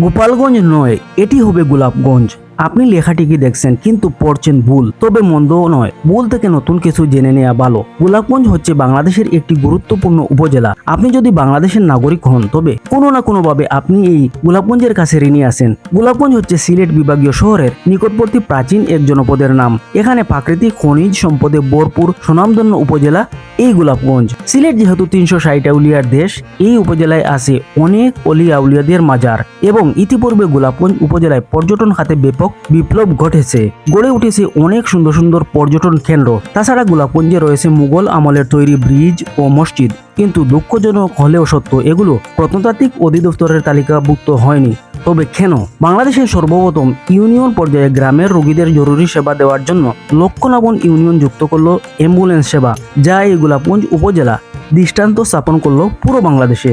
গোপালগঞ্জ নয় এটি হবে গোলাপগঞ্জ। আপনি লেখাটি কি দেখছেন কিন্তু পড়ছেন ভুল, তবে মন্দও নয়। ভুল থেকে নতুন কিছু জেনে নেওয়া ভালো। গোলাপগঞ্জ হচ্ছে বাংলাদেশের একটি গুরুত্বপূর্ণ উপজেলা। আপনি যদি বাংলাদেশের নাগরিক হন, তবে কোনো না কোনোভাবে আপনি এই গোলাপগঞ্জের কাছে ঋণী আছেন। গোলাপগঞ্জ হচ্ছে সিলেট বিভাগীয় শহরের নিকটবর্তী প্রাচীন এক জনপদের নাম। এখানে প্রাকৃতিক খনিজ সম্পদে ভরপুর সুনামধন্য উপজেলা এই গোলাপগঞ্জ। সিলেট যেহেতু তিনশো ষাট আউলিয়ার দেশ, এই উপজেলায় আছে অনেক অলি আউলিয়াদের মাজার এবং ইতিপূর্বে গোলাপগঞ্জ উপজেলায় পর্যটন খাতে ব্যাপক বিপ্লব ঘটেছে। গড়ে উঠেছে অনেক সুন্দর সুন্দর পর্যটন কেন্দ্র। তাছাড়া গোলাপগঞ্জে রয়েছে মুঘল আমলের তৈরি ব্রিজ ও মসজিদ। কিন্তু দুঃখজনক হলেও সত্য, এগুলো প্রত্নতাত্ত্বিক অধিদপ্তরের তালিকাভুক্ত হয়নি। তবে কেন? বাংলাদেশের সর্বপ্রথম ইউনিয়ন পর্যায়ে গ্রামের রোগীদের জরুরি সেবা দেওয়ার জন্য লক্ষণাবন ইউনিয়ন যুক্ত করল অ্যাম্বুলেন্স সেবা, যা এই গোলাপগঞ্জ উপজেলা দৃষ্টান্ত স্থাপন করল পুরো বাংলাদেশে।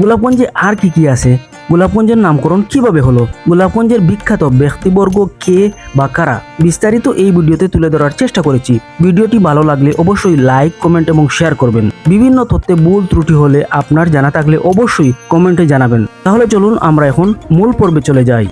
গোলাপগঞ্জে আর কি কি আছে? গোলাপগঞ্জের নামকরণ কীভাবে হলো? গোলাপগঞ্জের বিখ্যাত ব্যক্তিবর্গ কে বা কারা? বিস্তারিত এই ভিডিওতে তুলে ধরার চেষ্টা করেছি। ভিডিওটি ভালো লাগলে অবশ্যই লাইক, কমেন্ট এবং শেয়ার করবেন। বিভিন্ন তথ্যে ভুল ত্রুটি হলে আপনার জানা থাকলে অবশ্যই কমেন্টে জানাবেন। তাহলে চলুন আমরা এখন মূল পর্বে চলে যাই।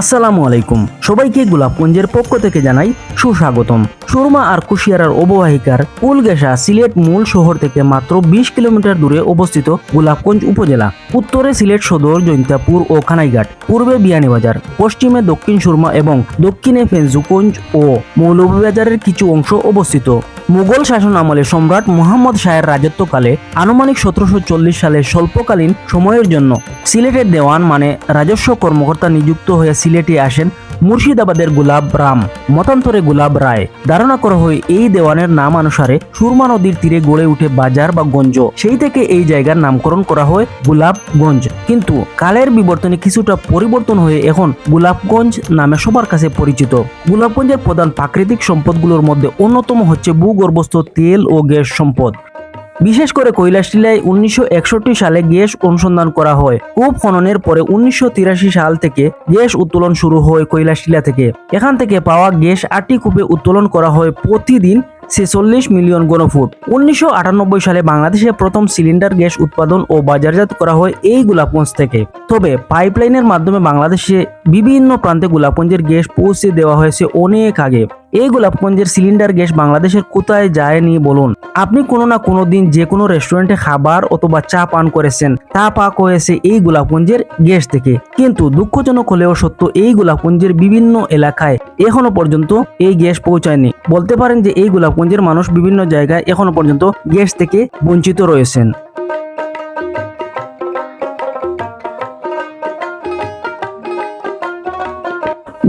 আসসালামু আলাইকুম। সবাইকে গোলাপগঞ্জের পক্ষ থেকে জানাই সুস্বাগতম। সুরমা আর কুশিয়ারার অববাহিকার পুলগেসা সিলেট মূল শহর থেকে মাত্র বিশ কিলোমিটার দূরে অবস্থিত গোলাপগঞ্জ উপজেলা, উত্তরে সিলেট সদর, জৈন্তাপুর ও খানাইঘাট, পূর্বে বিয়ানীবাজার, পশ্চিমে দক্ষিণ সুরমা এবং দক্ষিণে ফেঞ্জুগঞ্জ ও মৌলভীবাজারের কিছু অংশ অবস্থিত। মুঘল শাসন আমলে সম্রাট মোহাম্মদ শাহের রাজত্বকালে আনুমানিক সতেরোশো চল্লিশ সালে স্বল্পকালীন সময়ের জন্য সিলেটের দেওয়ান মানে রাজস্ব কর্মকর্তা নিযুক্ত হয়ে সিলেটে আসেন। মুর্শিদাবাদের গোলাপ রাম। মতান্তরে গোলাপ রায়। ধারণা করা হয়, এই দেওয়ানের নাম অনুসারে সুরমা নদীর তীরে গড়ে উঠে বাজার বা গঞ্জ। সেই থেকে এই জায়গার নামকরণ করা হয় গোলাপগঞ্জ কিন্তু কালের বিবর্তনে কিছুটা পরিবর্তন হয়ে এখন গোলাপগঞ্জ নামে সবার কাছে পরিচিত। গোলাপগঞ্জের প্রধান প্রাকৃতিক সম্পদগুলোর মধ্যে অন্যতম হচ্ছে ভূগর্ভস্থ তেল ও গ্যাস সম্পদ। বিশেষ করে কৈলাস টিলায় উনিশশো সালে গ্যাস অনুসন্ধান করা হয়। কূপ খননের পরে উনিশশো তিরাশি সাল থেকে গ্যাস উত্তোলন শুরু হয় কৈলাস টিলা থেকে। এখান থেকে পাওয়া গ্যাস আটটি কূপে উত্তোলন করা হয় প্রতিদিন ছেচল্লিশ মিলিয়ন ঘনফুট উনিশশো সালে বাংলাদেশে প্রথম সিলিন্ডার গ্যাস উৎপাদন ও বাজারজাত করা হয় এই গোলাপগঞ্জ থেকে। তবে পাইপলাইনের মাধ্যমে বাংলাদেশে বিভিন্ন প্রান্তে গোলাপগঞ্জের গ্যাস পৌঁছে দেওয়া হয়েছে অনেক আগে। এই গোলাপগঞ্জের সিলিন্ডার গ্যাস বাংলাদেশের কোথায় যায়নি বলুন? আপনি কোনো না কোনো দিন যে কোনো রেস্টুরেন্টে খাবার অথবা চা পান করেছেন, তা পাক হয়েছে এই গোলাপগঞ্জের গ্যাস থেকে। কিন্তু দুঃখজনক হলেও সত্য, এই গোলাপগঞ্জের বিভিন্ন এলাকায় এখনও পর্যন্ত এই গ্যাস পৌঁছায়নি। বলতে পারেন যে এই গোলাপগঞ্জের মানুষ বিভিন্ন জায়গায় এখনও পর্যন্ত গ্যাস থেকে বঞ্চিত রয়েছেন।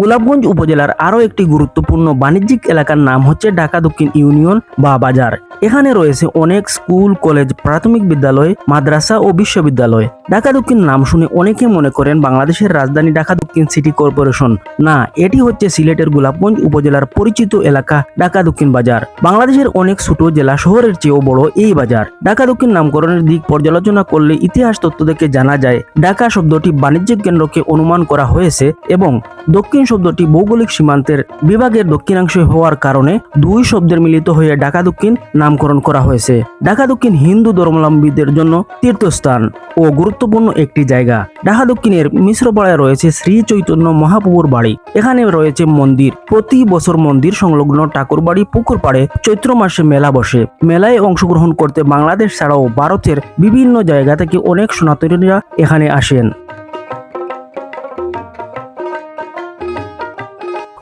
গোলাপগঞ্জ উপজেলার আরও একটি গুরুত্বপূর্ণ বাণিজ্যিক এলাকার নাম হচ্ছে ঢাকা দক্ষিণ ইউনিয়ন বা বাজার। এখানে রয়েছে অনেক স্কুল, কলেজ, প্রাথমিক বিদ্যালয়, মাদ্রাসা ও বিশ্ববিদ্যালয়। ঢাকা দক্ষিণ নাম শুনে অনেকে মনে করেন বাংলাদেশের রাজধানী ঢাকা দক্ষিণ সিটি কর্পোরেশন। না, এটি হচ্ছে সিলেটের গোলাপগঞ্জ উপজেলার পরিচিত এলাকা ঢাকা দক্ষিণ বাজার। বাংলাদেশের অনেক ছোট জেলা শহরের চেয়েও বড় এই বাজার। ঢাকা দক্ষিণ নামকরণের দিক পর্যালোচনা করলে ইতিহাস তত্ত্ব থেকে জানা যায়, ঢাকা শব্দটি বাণিজ্যিক কেন্দ্রকে অনুমান করা হয়েছে এবং দক্ষিণ শব্দটি ভৌগোলিক সীমান্তের বিভাগের দক্ষিণাংশে হওয়ার কারণে দুই শব্দের মিলিত হয়ে ঢাকা দক্ষিণ নামকরণ করা হয়েছে। ঢাকা দক্ষিণ হিন্দু ধর্মাবলম্বীদের জন্য তীর্থস্থান ও গুরুত্বপূর্ণ একটি জায়গা। ঢাকা দক্ষিণের মিশ্রপাড়ায় রয়েছে শ্রী চৈতন্য মহাপ্রভুর বাড়ি। এখানে রয়েছে মন্দির। প্রতি বছর মন্দির সংলগ্ন ঠাকুরবাড়ি পুকুর পাড়ে চৈত্র মাসে মেলা বসে। মেলায় অংশগ্রহণ করতে বাংলাদেশ ছাড়াও ভারতের বিভিন্ন জায়গা থেকে অনেক সনাতনীরা এখানে আসেন।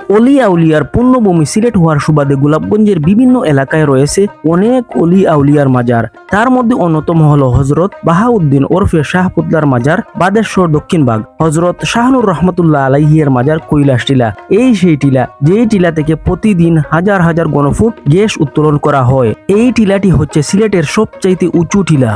অলি আউলিয়ার পূর্ণভূমি সিলেট হওয়ার সুবাদে গোলাপগঞ্জের বিভিন্ন এলাকায় রয়েছে অনেক অলি আউলিয়ার মাজার। তার মধ্যে অন্যতম হল হজরত বাহাউদ্দিন ওরফে শাহপুতলার মাজার, বাদেশ্বর দক্ষিণবাগ হজরত শাহনুর রহমতুল্লাহ আলাইহিয়ের মাজার কৈলাস টিলা। এই সেই টিলা, যেই টিলা থেকে প্রতিদিন হাজার হাজার গণফুট গ্যাস উত্তোলন করা হয়। এই টিলাটি হচ্ছে সিলেটের সবচাইতে উঁচু টিলা।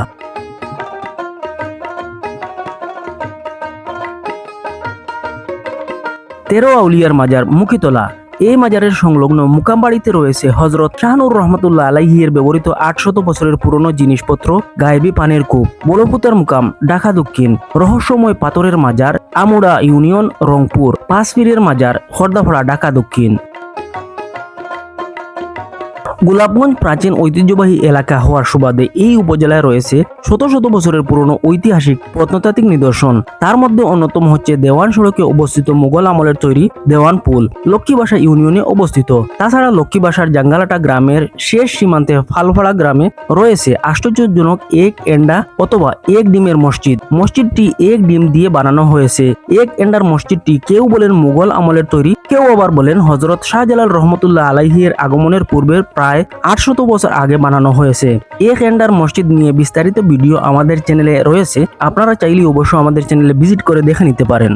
তেরো আউলিয়ার মাজার মুখিতলা। এই মাজারের সংলগ্ন মুকামবাড়িতে রয়েছে হজরত শাহনুর রহমতুল্লাহ আলাইহির ব্যবহৃত আটশত বছরের পুরনো জিনিসপত্র, গায়েবী পানের কূপ বলপুতার মুকাম, ঢাকা দক্ষিণ, রহস্যময় পাথরের মাজার, আমুড়া ইউনিয়ন, রংপুর, পাঁচপীরের মাজার হরদাফড়া ঢাকা দক্ষিণ। গোলাপগঞ্জ প্রাচীন ঐতিহ্যবাহী এলাকা হওয়ার সুবাদে এই উপজেলায় রয়েছে শত শত বছরের পুরনো ঐতিহাসিক প্রত্নতাত্ত্বিক নিদর্শন। তার মধ্যে অন্যতম হচ্ছে দেওয়ান সড়কে অবস্থিত মুঘল আমলের তৈরি দেওয়ান পুল লক্ষ্মীবাসা ইউনিয়নে অবস্থিত। তাছাড়া লক্ষ্মীবাসার জাঙ্গালাটা গ্রামের শেষ সীমান্তে ফালফাড়া গ্রামে রয়েছে। আশ্চর্যজনক এক এন্ডা অথবা এক ডিমের মসজিদ। মসজিদটি এক ডিম দিয়ে বানানো হয়েছে। এক এন্ডার মসজিদটি কেউ বলেন মুঘল আমলের তৈরি, কেউ আবার বলেন হজরত শাহজালাল রহমতুল্লাহ আলাইহির আগমনের পূর্বের প্রায় আটশত বছর আগে বানানো হয়েছে। এ খেন্ডার মসজিদ নিয়ে বিস্তারিত ভিডিও আমাদের চ্যানেলে রয়েছে। আপনারা চাইলে অবশ্যই আমাদের চ্যানেলে ভিজিট করে দেখে নিতে পারেন।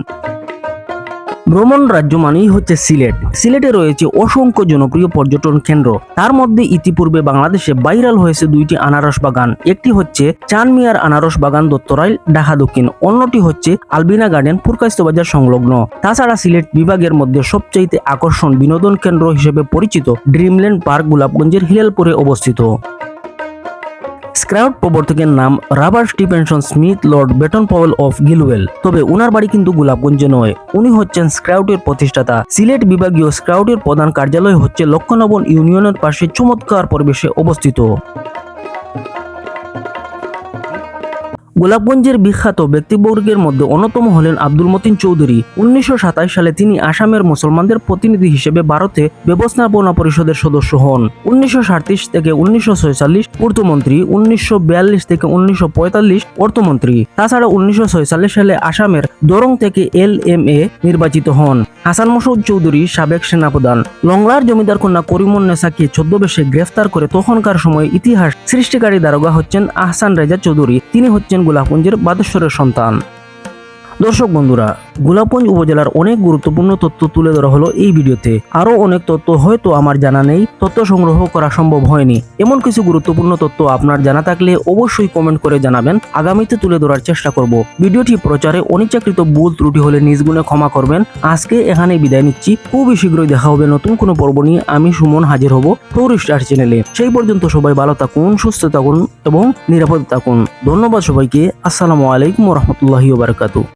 ভ্রমণ রাজ্য মানেই হচ্ছে সিলেট। সিলেটে রয়েছে অসংখ্য জনপ্রিয় পর্যটন কেন্দ্র। তার মধ্যে ইতিপূর্বে বাংলাদেশে ভাইরাল হয়েছে দুইটি আনারস বাগান। একটি হচ্ছে চানমিয়ার আনারস বাগান দত্তরাইল, ঢাকা দক্ষিণ। অন্যটি হচ্ছে আলবিনা গার্ডেন ফুরকাইস্তবাজার সংলগ্ন। তাছাড়া সিলেট বিভাগের মধ্যে সবচাইতে আকর্ষণ বিনোদন কেন্দ্র হিসেবে পরিচিত ড্রিমল্যান্ড পার্ক, গোলাপগঞ্জের হিলালপুরে অবস্থিত। স্ক্রাউট প্রবর্তকের নাম Robert Stephenson Smyth, Lord Baden Powell of Gilwell. তবে উনার বাড়ি কিন্তু গোলাপগঞ্জে নয়। উনি হচ্ছেন স্ক্রাউটের প্রতিষ্ঠাতা। সিলেট বিভাগীয় স্ক্রাউটের প্রধান কার্যালয় হচ্ছে লক্ষ্যনবন ইউনিয়নের পাশে চমৎকার পরিবেশে অবস্থিত। গোলাপগঞ্জের বিখ্যাত ব্যক্তিবর্গের মধ্যে অন্যতম হলেন আব্দুল মতিন চৌধুরী। উনিশশো সাতাশ সালে তিনি আসামের মুসলমানদের প্রতিনিধি হিসেবে ভারতে ব্যবস্থাপনা পরিষদের সদস্য হন। উনিশশো থেকে উনিশশো পূর্তমন্ত্রী উনিশশো থেকে উনিশশো পঁয়তাল্লিশ অর্থমন্ত্রী তাছাড়া উনিশশো সালে আসামের দরং থেকে এল নির্বাচিত হন। হাসান মসুদ চৌধুরী সাবেক সেনাপ্রধান। লংলার জমিদার কন্যা করিমুন নেসাকে ছদ্মবেশে গ্রেফতার করে তখনকার সময় ইতিহাস সৃষ্টিকারী দারোগা হচ্ছেন আহসান রেজা চৌধুরী। তিনি হচ্ছেন গোলাপগঞ্জের বাদেশ্বরের সন্তান। দর্শক বন্ধুরা, গোলাপগঞ্জ উপজেলার অনেক গুরুত্বপূর্ণ তথ্য তুলে ধরা হলো এই ভিডিওতে। আরও অনেক তথ্য হয়তো আমার জানা নেই, তথ্য সংগ্রহ করা সম্ভব হয়নি। এমন কিছু গুরুত্বপূর্ণ তথ্য আপনার জানা থাকলে অবশ্যই কমেন্ট করে জানাবেন, আগামীতে তুলে ধরার চেষ্টা করব। ভিডিওটি প্রচারে অনিচ্ছাকৃত ভুল ত্রুটি হলে নিজ গুণে ক্ষমা করবেন। আজকে এখানেই বিদায় নিচ্ছি। খুবই শীঘ্রই দেখা হবে নতুন কোনো পর্ব নিয়ে। আমি সুমন হাজির হব টুরিস্ট স্টার চ্যানেলে। সেই পর্যন্ত সবাই ভালো থাকুন, সুস্থ থাকুন এবং নিরাপদে থাকুন। ধন্যবাদ সবাইকে। আসসালামু আলাইকুম রহমতুল্লাহি বারকাতু